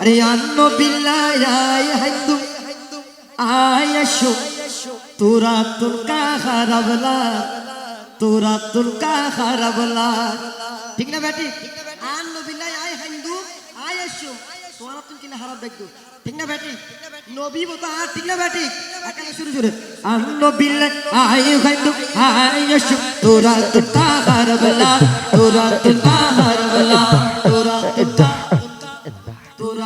আরে আন্ন বিল্লায় হাইতু আয়াশু তোরা তোর কাহারাবলা তোরা তোর কাহারাবলা ঠিক না আয় তোরা তুই কিনা হারাব ঠিক না বেটি? নবী বতা ঠিক না বেটি? একালে শুরু শুরু। আন্ন বিল্লায় আয় আয়াশু তোরা তোর তোর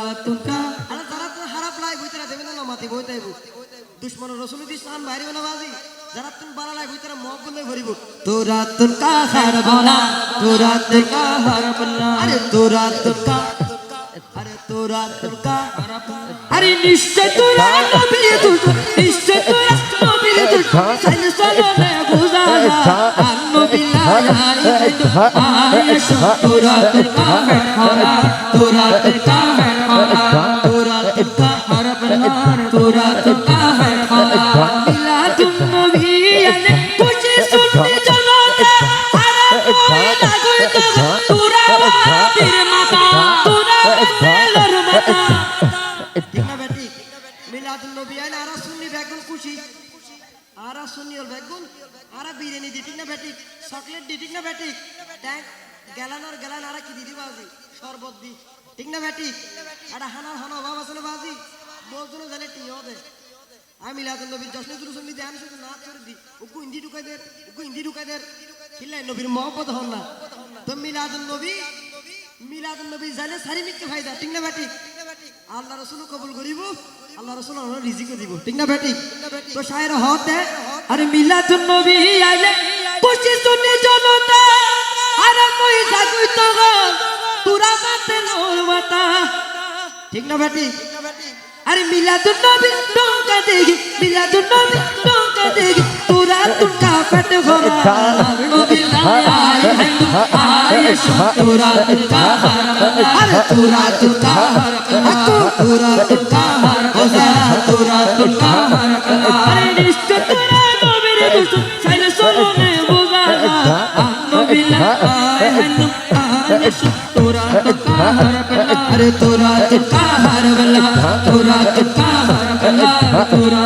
তোরা তোরা আরে তারা তো খারাপ লাই বইতারা দেবে না মাতি বইতাইব। দুশ্মন রসুল দি শান বাইরে না বাজি। যারা তুমি বালা লাই বইতারা মগ বলে ভরিব। তোরা তোর কা না তোরা তোর কা না আরে তোরা তোর আরে তোরা তোর কা আরে নিশ্চয় তোরা নবী তুই নিশ্চয় তোরা নবী তুই সাইলে সালামে বুঝা নবী আয়েশ তোরা তোর কা তোরা তোর কা খারা মিলাদুন নবী আলে খুশি শুনতে জনতা হারাম হয় না গই তো তোরা বাতির মাতা, তোরা মেলর মাতা। ঠিক না বেটি? মিলাদুন নবী আলে আরা শুননি বেগুন খুশি আরা শুননি ওর বেগুন আরা হানার হানা অভাব আছে বাজি। বলতো জানে টি হবে? আমি মিলাদুন নবীর জশ্নে দুরু শুননি দে আমি শুধু নাচ করে দি উকু হিন্দি ঢুকাই দে উকু হিন্দি ঢুকাই দে খিল্লাই নবীর মহব্বত হন না। তো মিলাদুন নবী মিলাদুন নবী জানে সারি মিটকে ফায়দা ঠিক না বেটি আল্লাহ রসুল কবুল করিব, আল্লাহ রসুল আমরা রিজিকে দিব, ঠিক না বেটি তো শায়ের হতে, আরে মিলাদুন নবী আইলে খুশি শুনে জনতা, আরে মই জাগুই তো গো, তুরা মাতে নোর ঠিক না বেটি আরে মিলাদুন নবী টঙ্কা দেখি মিলাদুন নবী টঙ্কা দেখি তোরা তুকা পেট ভরা নবী আয় আয় তোরা তুকা আরে তোরা তুকা তোরা তুকা তোরা তুকা আরে নিশ্চয় তোরা নবীর দুষ্ট সাইলে সলনে বোঝা নবী আয় আয় তোরা তুকা আরে তোরা তুকা হারবলা তোরা তুকা হারবলা তোরা